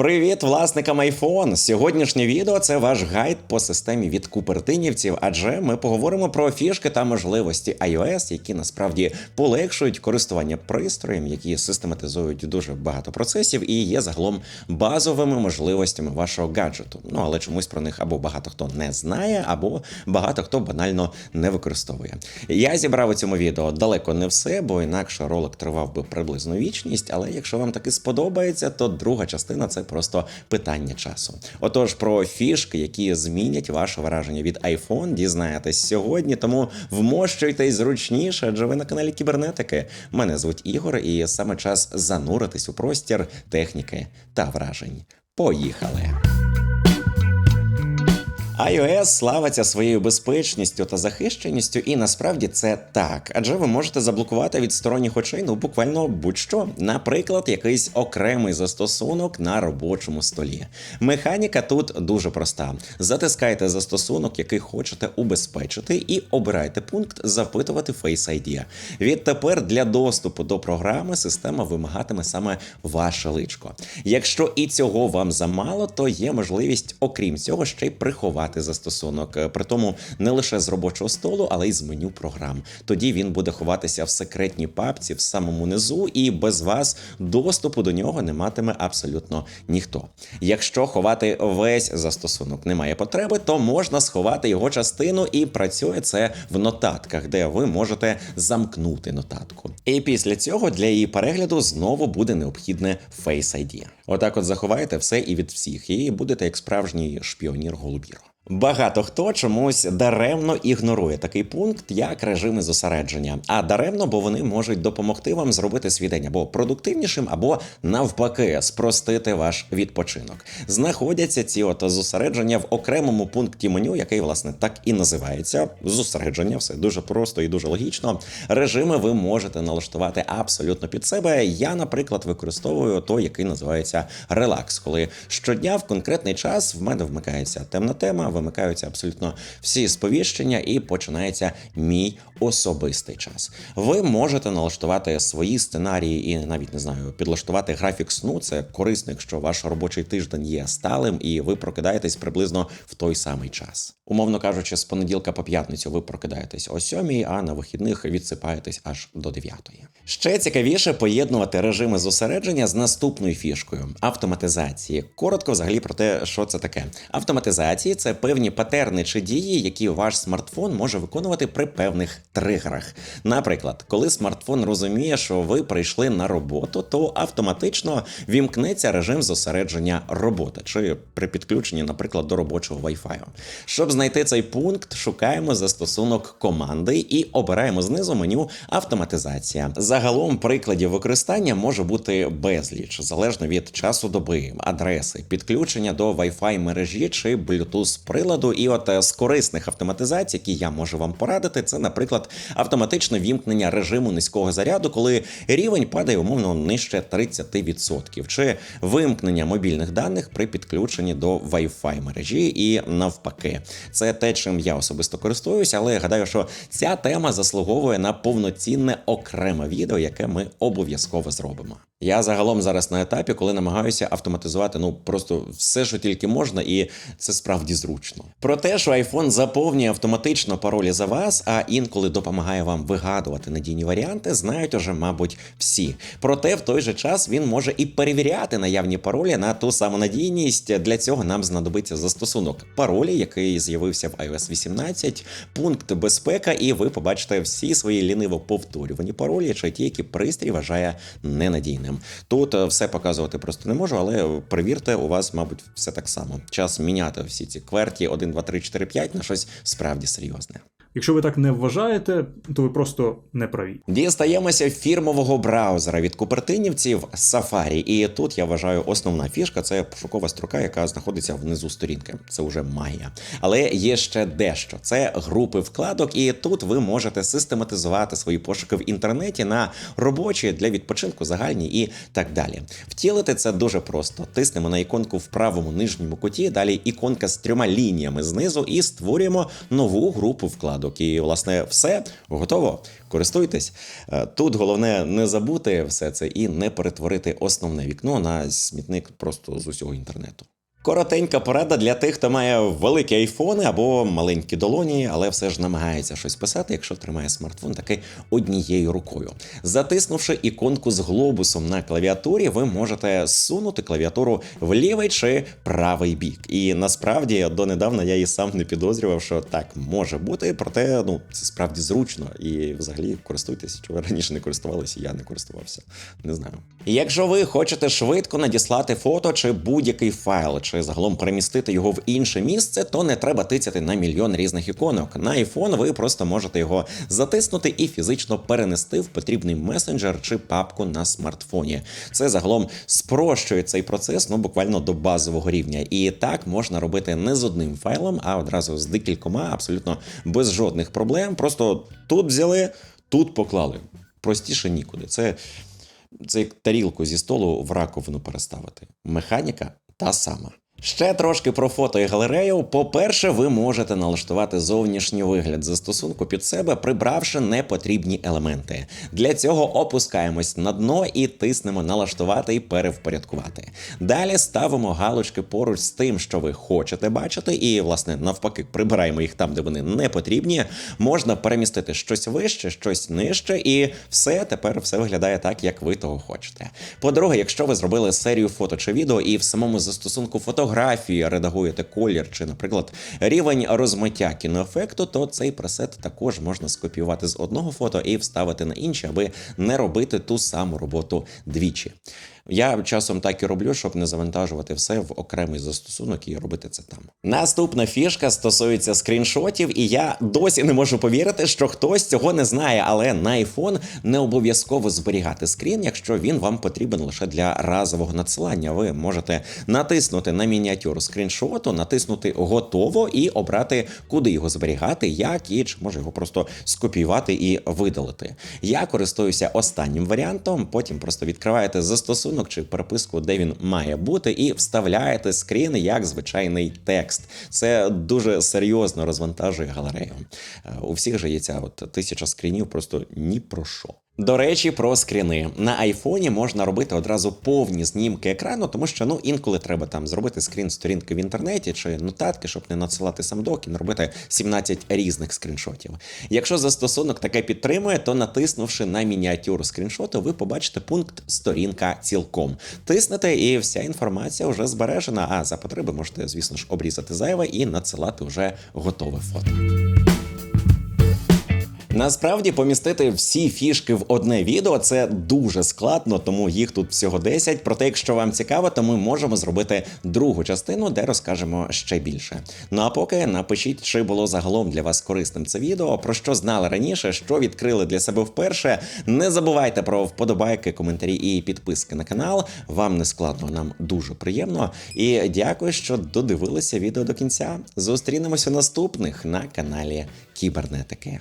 Привіт, власникам iPhone! Сьогоднішнє відео це ваш гайд по системі від купертинівців, адже ми поговоримо про фішки та можливості iOS, які насправді полегшують користування пристроєм, які систематизують дуже багато процесів і є загалом базовими можливостями вашого гаджету. Ну але чомусь про них або багато хто не знає, або багато хто банально не використовує. Я зібрав у цьому відео далеко не все, бо інакше ролик тривав би приблизно вічність. Але якщо вам таки сподобається, то друга частина це просто питання часу. Отож, про фішки, які змінять ваше враження від iPhone, дізнаєтесь сьогодні. Тому вмощуйтесь зручніше, адже ви на каналі Кібернетики. Мене звуть Ігор, і саме час зануритись у простір техніки та вражень. Поїхали! iOS славиться своєю безпечністю та захищеністю, і насправді це так, адже ви можете заблокувати від сторонніх очей ну буквально будь-що, наприклад, якийсь окремий застосунок на робочому столі. Механіка тут дуже проста: затискайте застосунок, який хочете убезпечити, і обирайте пункт запитувати Face ID. Відтепер для доступу до програми система вимагатиме саме ваше личко. Якщо і цього вам замало, то є можливість, окрім цього, ще й приховати застосунок. Е, Притому не лише з робочого столу, але й з меню програм. Тоді він буде ховатися в секретній папці в самому низу, і без вас доступу до нього не матиме абсолютно ніхто. Якщо ховати весь застосунок немає потреби, то можна сховати його частину, і працює це в нотатках, де ви можете замкнути нотатку. І після цього для її перегляду знову буде необхідне Face ID. Отак, от заховаєте все і від всіх, і будете як справжній шпіонір голубіро. Багато хто чомусь даремно ігнорує такий пункт, як режими зосередження. А даремно, бо вони можуть допомогти вам зробити свій день або продуктивнішим, або навпаки, спростити ваш відпочинок. Знаходяться ці от зосередження в окремому пункті меню, який власне так і називається. Зосередження, все дуже просто і дуже логічно. Режими ви можете налаштувати абсолютно під себе. Я, наприклад, використовую той, який називається релакс, коли щодня в конкретний час в мене вмикається темна тема вимикаються абсолютно всі сповіщення, і починається мій особистий час. Ви можете налаштувати свої сценарії і навіть не знаю, підлаштувати графік сну. Це корисно, якщо ваш робочий тиждень є сталим, і ви прокидаєтесь приблизно в той самий час. Умовно кажучи, з понеділка по п'ятницю ви прокидаєтесь о сьомій, а на вихідних відсипаєтесь аж до дев'ятої. Ще цікавіше поєднувати режими зосередження з наступною фішкою автоматизації. Коротко, взагалі, про те, що це таке. Автоматизації це певні патерни чи дії, які ваш смартфон може виконувати при певних тригерах. Наприклад, коли смартфон розуміє, що ви прийшли на роботу, то автоматично вімкнеться режим зосередження роботи, чи при підключенні, наприклад, до робочого Wi-Fi. Щоб знайти цей пункт, шукаємо застосунок команди і обираємо знизу меню автоматизація. Загалом прикладів використання може бути безліч, залежно від часу доби, адреси, підключення до Wi-Fi мережі чи Bluetooth приладу. І от е, з корисних автоматизацій, які я можу вам порадити, це, наприклад, автоматичне вімкнення режиму низького заряду, коли рівень падає умовно нижче 30%, чи вимкнення мобільних даних при підключенні до Wi-Fi мережі і навпаки. Це те, чим я особисто користуюся, але я гадаю, що ця тема заслуговує на повноцінне окреме відео, яке ми обов'язково зробимо. Я загалом зараз на етапі, коли намагаюся автоматизувати ну просто все, що тільки можна, і це справді зручно. Про те, що iPhone заповнює автоматично паролі за вас, а інколи допомагає вам вигадувати надійні варіанти, знають уже, мабуть, всі. Проте в той же час він може і перевіряти наявні паролі на ту саму надійність. Для цього нам знадобиться застосунок паролі, який з'явився в iOS 18, пункт безпека, і ви побачите всі свої ліниво повторювані паролі, чи ті, які пристрій вважає ненадійним. Тут е, все показувати просто не можу, але перевірте, у вас, мабуть, все так само. Час міняти всі ці кверті 1, 2, 3, 4, 5 на щось справді серйозне. Якщо ви так не вважаєте, то ви просто не праві. Дістаємося фірмового браузера від купертинівців Safari. І тут я вважаю, основна фішка це пошукова строка, яка знаходиться внизу сторінки. Це вже магія. Але є ще дещо: це групи вкладок, і тут ви можете систематизувати свої пошуки в інтернеті на робочі для відпочинку, загальні і так далі. Втілити це дуже просто. Тиснемо на іконку в правому нижньому куті, далі іконка з трьома лініями знизу, і створюємо нову групу вкладок. Випадок. І, власне, все готово. Користуйтесь. Е, Тут головне не забути все це і не перетворити основне вікно на смітник просто з усього інтернету. Коротенька порада для тих, хто має великі айфони або маленькі долоні, але все ж намагається щось писати, якщо тримає смартфон таки однією рукою. Затиснувши іконку з глобусом на клавіатурі, ви можете сунути клавіатуру в лівий чи правий бік. І насправді донедавна я і сам не підозрював, що так може бути, проте ну це справді зручно і взагалі користуйтесь. Чи ви раніше не користувалися, я не користувався. Не знаю. Якщо ви хочете швидко надіслати фото чи будь-який файл, чи загалом перемістити його в інше місце, то не треба тицяти на мільйон різних іконок. На iPhone ви просто можете його затиснути і фізично перенести в потрібний месенджер чи папку на смартфоні. Це загалом спрощує цей процес ну буквально до базового рівня. І так можна робити не з одним файлом, а одразу з декількома, абсолютно без жодних проблем. Просто тут взяли, тут поклали. Простіше нікуди. Це це як тарілку зі столу в раковину переставити. Механіка та сама. Ще трошки про фото і галерею. По-перше, ви можете налаштувати зовнішній вигляд застосунку під себе, прибравши непотрібні елементи. Для цього опускаємось на дно і тиснемо налаштувати і перевпорядкувати. Далі ставимо галочки поруч з тим, що ви хочете бачити, і, власне, навпаки, прибираємо їх там, де вони не потрібні. Можна перемістити щось вище, щось нижче, і все тепер все виглядає так, як ви того хочете. По-друге, якщо ви зробили серію фото чи відео, і в самому застосунку фотографії редагуєте колір чи, наприклад, рівень розмиття кіноефекту, то цей пресет також можна скопіювати з одного фото і вставити на інше, аби не робити ту саму роботу двічі. Я часом так і роблю, щоб не завантажувати все в окремий застосунок і робити це там. Наступна фішка стосується скріншотів, і я досі не можу повірити, що хтось цього не знає, але на iPhone не обов'язково зберігати скрін, якщо він вам потрібен лише для разового надсилання. Ви можете натиснути на мініатюру скріншоту, натиснути готово і обрати, куди його зберігати, як і чи може його просто скопіювати і видалити. Я користуюся останнім варіантом, потім просто відкриваєте застосунок чи переписку, де він має бути, і вставляєте скрін як звичайний текст. Це дуже серйозно розвантажує галерею. Е, У всіх же є ця от тисяча скрінів, просто ні про що. До речі, про скріни на айфоні можна робити одразу повні знімки екрану, тому що ну інколи треба там зробити скрін сторінки в інтернеті чи нотатки, щоб не надсилати сам док і не робити 17 різних скріншотів. Якщо застосунок таке підтримує, то натиснувши на мініатюру скріншоту, ви побачите пункт сторінка цілком. Тиснете, і вся інформація вже збережена. А за потреби можете, звісно ж, обрізати зайве і надсилати вже готове фото. Насправді помістити всі фішки в одне відео це дуже складно, тому їх тут всього 10. Проте, якщо вам цікаво, то ми можемо зробити другу частину, де розкажемо ще більше. Ну а поки напишіть, чи було загалом для вас корисним це відео, про що знали раніше, що відкрили для себе вперше. Не забувайте про вподобайки, коментарі і підписки на канал. Вам не складно, нам дуже приємно. І дякую, що додивилися відео до кінця. Зустрінемося наступних на каналі Кібернетики.